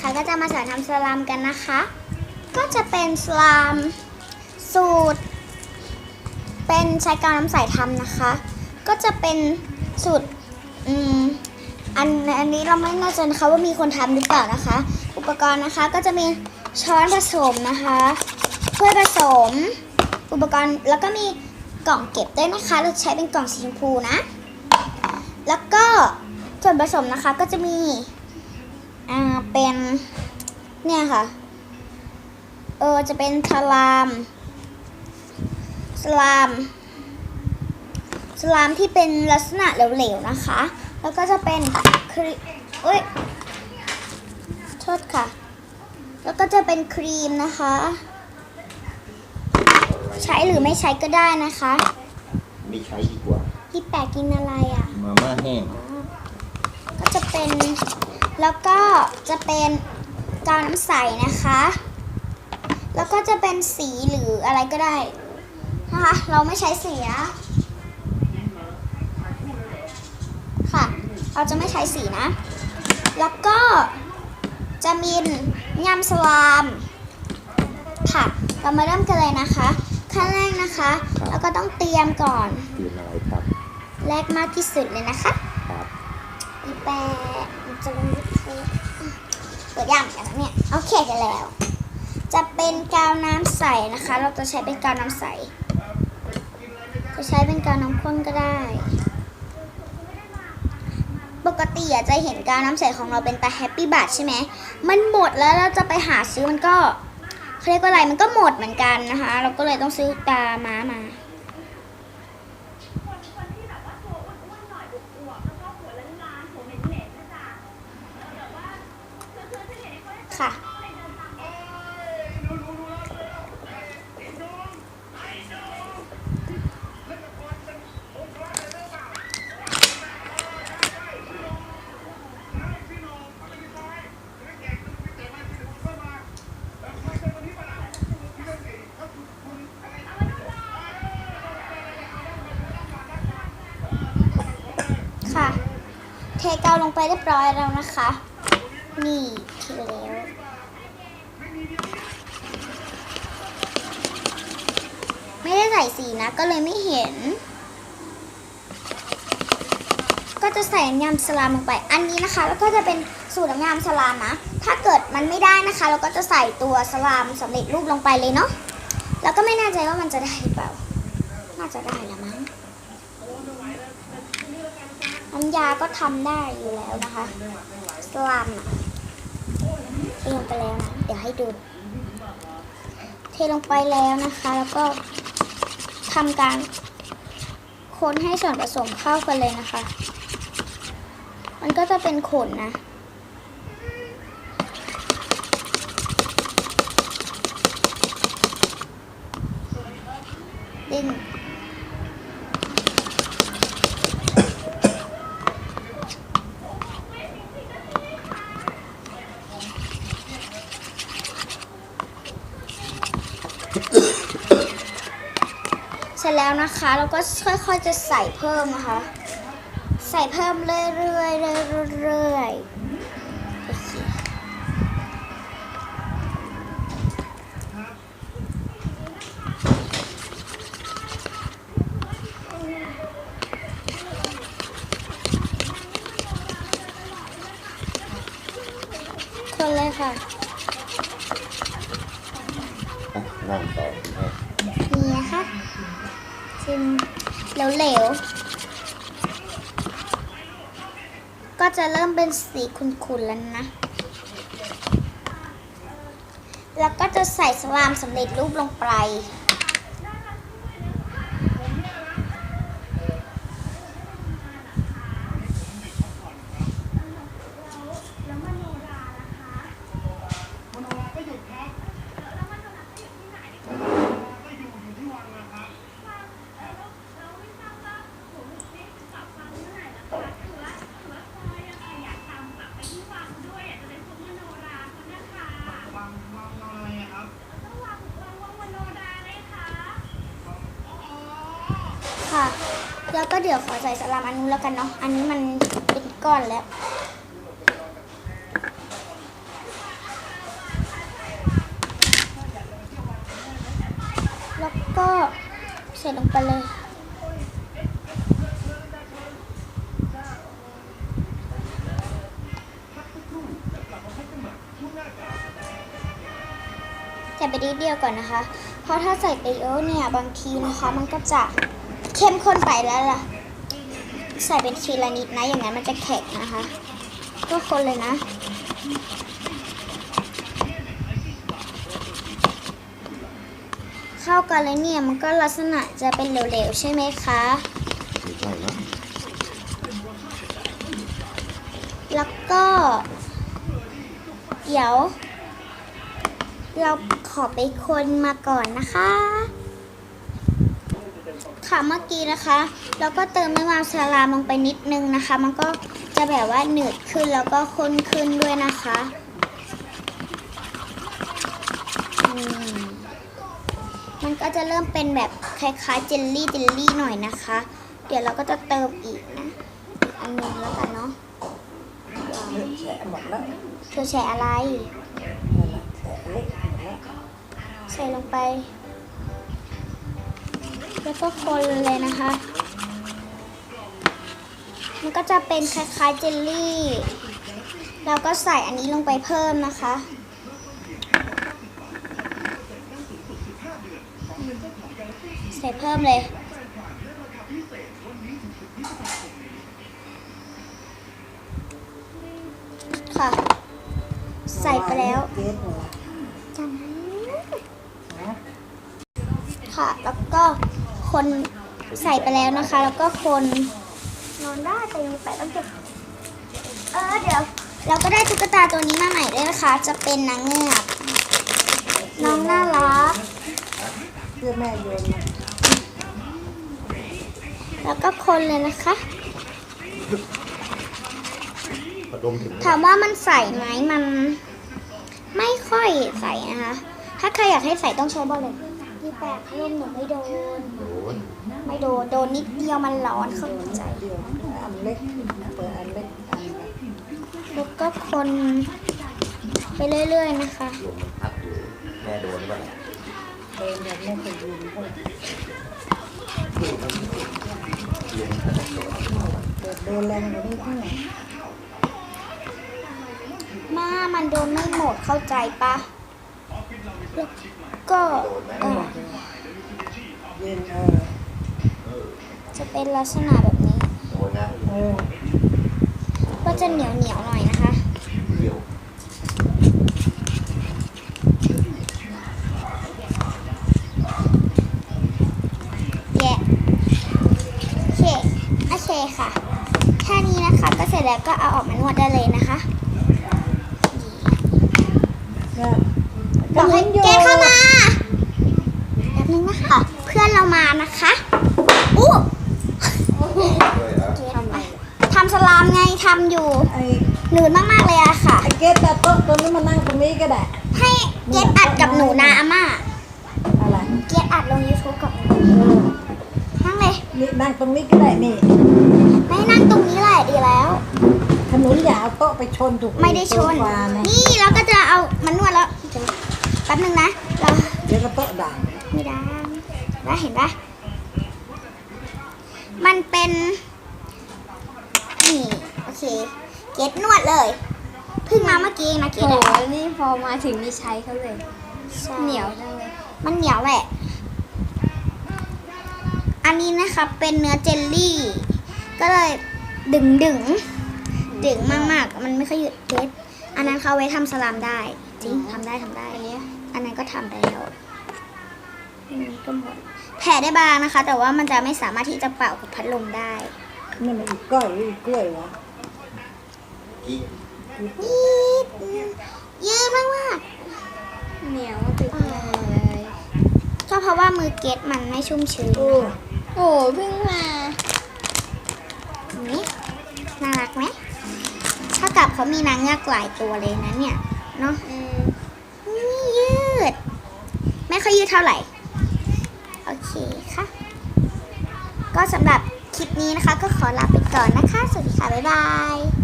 ค่ะก็จะมาสอนทำสลามกันนะคะ ก็จะเป็นสลามสูตร เป็นใช้กาวน้ำใสทำนะคะ ก็จะเป็นสูตรอืมอันอันนี้เราไม่แน่ใจนะคะว่ามีคนทำหรือเปล่านะคะ อุปกรณ์นะคะก็จะมีช้อนผสมนะคะถ้วยผสม อุปกรณ์แล้วก็มีกล่องเก็บด้วยนะคะ เราใช้เป็นกล่องสีชมพูนะ แล้วก็ส่วนผสมนะคะก็จะมี อ่าเป็นเนี่ยค่ะ เออจะเป็นสลามสลามสลามที่เป็นลักษณะเหลวๆนะคะ แล้วก็จะเป็นครีเอ้ยโทษค่ะ แล้วก็จะเป็นครีมนะคะ ใช้หรือไม่ใช้ก็ได้นะคะ ไม่ใช้ดีกว่า พี่แปะกินอะไรอะ มาม่าแห้งก็จะเป็น แล้วก็จะเป็นกาวน้ำใสนะคะ แล้วก็จะเป็นสีหรืออะไรก็ได้นะคะ เราไม่ใช้สีนะค่ะ เราจะไม่ใช้สีนะ แล้วก็จะมียำสลามค่ะ เรามาเริ่มกันเลยนะคะ ขั้นแรกนะคะเราก็ต้องเตรียมก่อนเตรียมอะไรครับแรกมากที่สุดเลยนะคะครับอีแปะมันจะลงยูทูบเปิดย่างกันนะเนี่ยโอเคกันแล้ว จะเป็นกาวน้ำใสนะคะ เราจะใช้เป็นกาวน้ำใส จะใช้เป็นกาวน้ำข้นก็ได้ ปกติอะจะเห็นกาวน้ำใสของเราเป็นตาแฮปปี้บัตใช่ไหมมันหมดแล้วเราจะไปหาซื้อมันก็เขาเรียกว่าอะไรมันก็หมดเหมือนกันนะคะ เราก็เลยต้องซื้อตาม้ามา ลงไปเรียบร้อยแล้วนะคะ นี่เทแล้วไม่ได้ใส่สีนะ ก็เลยไม่เห็น ก็จะใส่น้ำยำสลามลงไป อันนี้นะคะ แล้วก็จะเป็นสูตรน้ำยำสลามนะ ถ้าเกิดมันไม่ได้นะคะ เราก็จะใส่ตัวสลามสำเร็จรูปลงไปเลยเนาะ แล้วก็ไม่แน่ใจว่ามันจะได้หรือเปล่า น่าจะได้ละมั้ง น้ำยาก็ทำได้อยู่แล้วนะคะสลามอะเทลงไปแล้วนะเดี๋ยวให้ดู เทลงไปแล้วนะคะ แล้วก็ทำการคนให้ส่วนผสมเข้ากันเลยนะคะ มันก็จะเป็นขนนะดึง แล้วนะคะแล้วก็ค่อยๆจะใส่เพิ่มนะคะ ใส่เพิ่มเรื่อยๆเรื่อยๆเรื่อยๆโอเคคนเลยค่ะอะนั่งต่อคุณแม่นี่นะคะ ชิมเหลวๆ ก็จะเริ่มเป็นสีขุ่นๆแล้วนะ แล้วก็จะใส่สลามสำเร็จรูปลงไป แล้วก็เดี๋ยวขอใส่สลามอันนู้นแล้วกันเนาะ อันนี้มันเป็นก้อนแล้ว แล้วก็ใส่ลงไปเลยใส่ไปดีเดียวก่อนนะคะ เพราะถ้าใส่ไปเยอะเนี่ยบางทีนะคะมันก็จะ เข้มข้นไปแล้วล่ะ ใส่เป็นทีละนิดนะ อย่างนั้นมันจะแข็งนะคะก็คนเลยนะ เข้ากันเลยเนี่ยมันก็ลักษณะจะเป็นเหลวๆ ใช่ไหมคะไม่ใช่นะแล้วก็ เดี๋ยว เราขอไปคนมาก่อนนะคะ ค่ะเมื่อกี้นะคะ เราก็เติมน้ำมันสลามลงไปนิดนึงนะคะ มันก็จะแบบว่าหนืดขึ้นแล้วก็ข้นขึ้นด้วยนะคะอืมมันก็จะเริ่มเป็นแบบคล้ายๆเจลลี่เจลลี่หน่อยนะคะ เดี๋ยวเราก็จะเติมอีกนะอีกอันหนึงแล้วกันเนาะแฉะหมดแล้วเธอใส่อะไรนั่นแหละแฉะเล็กหมดแล้วใส่ลงไป แล้วก็คนเลยนะคะ มันก็จะเป็นคล้ายๆเจลลี่ เราก็ใส่อันนี้ลงไปเพิ่มนะคะ ใส่เพิ่มเลยค่ะใส่ไปแล้วเกสหมดจังนะค่ะ แล้วก็ คนใส่ไปแล้วนะคะ แล้วก็คนนอนได้แต่ยังไปต้องเก็บเออเดี๋ยว เราก็ได้ตุ๊กตาตัวนี้มาใหม่ด้วยนะคะ จะเป็นนางเงือกน้องน่ารักเพื่อแม่โยนมาแล้วก็คนเลยนะคะพอดมถึงถามว่ามันใส่ไหมมัน ไม่ค่อยใส่นะคะ ถ้าใครอยากให้ใส่ต้องใช้บอลเลย ที่แปดพัดลมหนูไม่โดน โดนไม่โดน โดนนิดเดียวมันร้อนเข้าใจเดียวอันเล็กเปิดอันเล็กอันเล็กแล้วก็คนไปเรื่อยๆนะคะ ลมมันพัดอยู่แม่โดนบ้างเดินแบบไม่เคยยืนเท่าไหร่เปิดโดนแรงกว่านี้ทั้งไหนมามันโดนไม่หมดเข้าใจปะ ก็เออเย็นเออจะเป็นลักษณะแบบนี้โดนนะเออก็จะเหนียวเหนียวๆหน่อยนะคะเดี๋ยวแยะโอเคโอเคค่ะ แค่นี้นะคะ ก็เสร็จแล้วก็เอาออกมานวดได้เลยนะคะเนี่ยบอกให้เกเข้ามาแป๊บ นึงนะคะ เพื่อนเรามานะคะอู้ด้วยเหรอเกทำไมทำสลามไงทำอยู่ไอ้หนืดมากๆเลยอะค่ะ ไอ้เกสแต่โต๊ะตัวนี้มานั่งตรงนี้ก็ได้ให้เกดอัดกับหนูนะอาม่าอะไรเกดอัดลง YouTube กับหนูเออนั่งเลย นี่นั่งตรงนี้ก็ได้นี่ไม่นั่งตรงนี้แหละดีแล้ว ขนุนอย่าเอาโต๊ะไปชนถูกไม่ได้ชนโซฟานะนี่เราก็จะเอามันนวดแล้วเดี๋ยวแป๊บนึงนะเรา เดี๋ยวก็โต๊ะด่าง ไม่ได้แล้วเห็นปะมันเป็นนี่โอเค เกดนวดเลยเพิ่งมาเมื่อกี้เองนะเกโอ้ดโหอะนี่พอมาถึงนี่ใช้เขาเลยใช่เหนียวจังเลย มันเหนียวแหละ อันนี้นะคะเป็นเนื้อเจลลี่ ก็เลยดึงดึงดึงมากๆมันไม่ค่อยหยุดเกดอันนั้นเขาเอาไว้ทำสลามได้ จริงทำได้ทำได้ อันนี้อันนั้นก็ทำได้แล้วอันนี้ ก็หมดแผ่ได้บางนะคะ แต่ว่ามันจะไม่สามารถที่จะเป่ากับพัดลมได้ นี่มันอีกก้อยหรืออีกกล้วยวะกิ๊กยืดยืดมากมากเหนียวติดมือเลยๆก็เพราะว่ามือเกดมันไม่ชุ่มชื้นโอ้นะคะโอ้โหเพิ่งมานี่น่ารักไหมเท่ากับเขามีนางเงือกหลายตัวเลยนะเนี่ยเนาะอืมนี่ยืด ไม่ค่อยยืดเท่าไหร่ โอเคค่ะ ก็สำหรับคลิปนี้นะคะ ก็ขอลาไปก่อนนะคะ สวัสดีค่ะ บ๊ายบาย